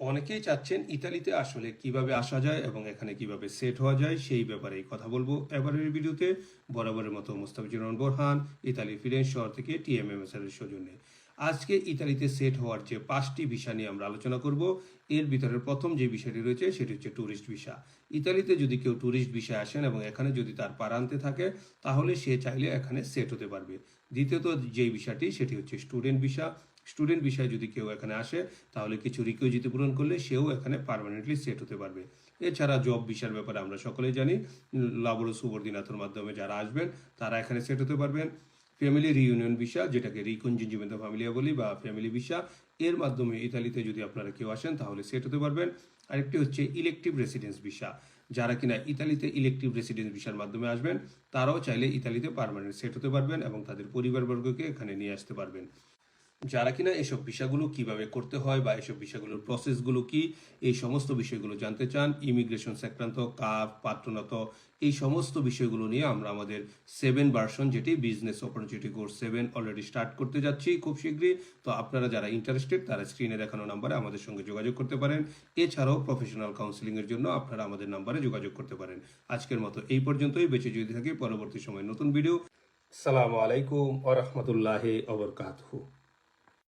অনেকেই চাচ্ছেন ইতালিতে আসলে কীভাবে আসা যায় এবং এখানে কীভাবে সেট হওয়া যায়, সেই ব্যাপারে কথা বলব। এবারের ভিডিওতে বরাবরের মতো মুস্তাফিজুর রহমান, বোরহান, ইতালি ফিরেন শহর থেকে টিএমএমএস এর সৌজন্যে। আজকে ইতালিতে সেট হওয়ার যে পাঁচটি ভিসা নিয়ে আমরা আলোচনা করব, এর ভিতরে প্রথম যে বিষয়টি রয়েছে সেটি হচ্ছে ট্যুরিস্ট ভিসা। ইতালিতে যদি কেউ ট্যুরিস্ট ভিসায় আসেন এবং এখানে যদি তার পারান্তে থাকে, তাহলে সে চাইলে এখানে সেট হতে পারবে। দ্বিতীয়ত যে বিষয়টি সেটি হচ্ছে স্টুডেন্ট ভিসা। স্টুডেন্ট বিষয়ে যদি কেউ এখানে আসে, তাহলে কিছু রিকোয়েজিত পূরণ করলে সেও এখানে পার্মানেন্টলি সেট হতে পারবে। এছাড়া জব ভিসার ব্যাপারে আমরা সকলেই জানি লাবর সুবর্দিনাথর মাধ্যমে যারা আসবেন, তারা এখানে সেট হতে পারবেন। ফ্যামিলি রিউনিয়ন ভিসা যেটাকে রিকনজিনজিমেন্ট ফ্যামিলিয়া বলি বা ফ্যামিলি ভিসা এর মাধ্যমে ইতালিতে যদি আপনারা কেউ আসেন, তাহলে সেট হতে পারবেন। আরেকটি হচ্ছে ইলেকটিভ রেসিডেন্স ভিসা যারা কিনা ইতালিতে ইলেকটিভ রেসিডেন্স ভিসার মাধ্যমে আসবেন, তারাও চাইলে ইতালিতে পারমানেন্ট সেট হতে পারবেন এবং তাদের পরিবারবর্গকে এখানে নিয়ে আসতে পারবেন। যারা কিনা এসব বিষয়গুলো কীভাবে করতে হয় বা এসব বিষয়গুলোর প্রসেসগুলো কি, এই সমস্ত বিষয়গুলো জানতে চান ইমিগ্রেশন সংক্রান্ত কাপ পাত্রনত এই সমস্ত বিষয়গুলো নিয়ে আমরা আমাদের সেভেন ভার্সন যেটি business opportunity course seven already start করতে যাচ্ছি খুব শীঘ্রই। তো আপনারা যারা ইন্টারেস্টেড তারা স্ক্রিনে দেখানো নাম্বারে আমাদের সঙ্গে যোগাযোগ করতে পারেন। এছাড়াও প্রফেশনাল কাউন্সিলিং এর জন্য আপনারা আমাদের নাম্বারে যোগাযোগ করতে পারেন। আজকের মতো এই পর্যন্তই, বেঁচে যদি থাকি, পরবর্তী সময় নতুন ভিডিও সালামু আলাইকুম ওরহমতুল্লাহ অবরকাতহু